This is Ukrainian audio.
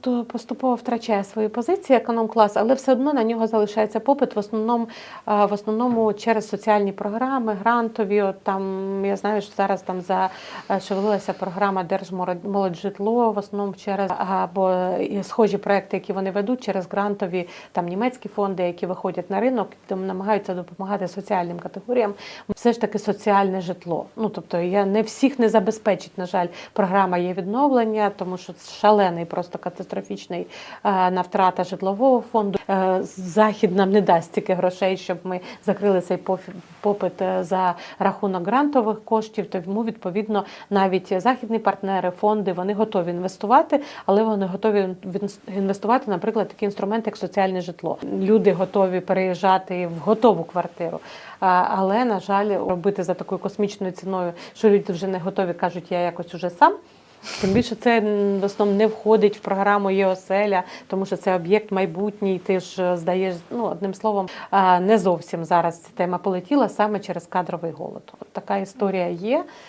То поступово втрачає свої позиції економ-клас, але все одно на нього залишається попит в основному, е, в основному через соціальні програми, грантові. От там я знаю, що зараз там зашевелилася програма Держмолоджитло, в основному через або схожі проекти, які вони ведуть через грантові там німецькі фонди, які виходять на ринок, там намагаються допомагати соціальним категоріям. Все ж таки соціальне житло. Ну тобто я не всіх не забезпечить, на жаль, програма є відновлення, тому що шалений, просто катастрофічний е, на втрата житлового фонду. Е, Захід нам не дасть стільки грошей, щоб ми закрили цей попит е, за рахунок грантових коштів. Тому відповідно навіть західні партнери, фонди вони готові інвестувати, але вони готові інвестувати, наприклад, такі інструменти, як соціальне житло. Люди готові переїжджати в готову квартиру. Але на жаль, робити за такою космічною ціною, що люди вже не готові, кажуть, я якось уже сам. Тим більше це в основному не входить в програму ЄОСЕЛЯ, тому що це об'єкт майбутній. Ти ж е, здаєш, ну одним словом, не зовсім зараз ця тема полетіла саме через кадровий голод. От така історія є.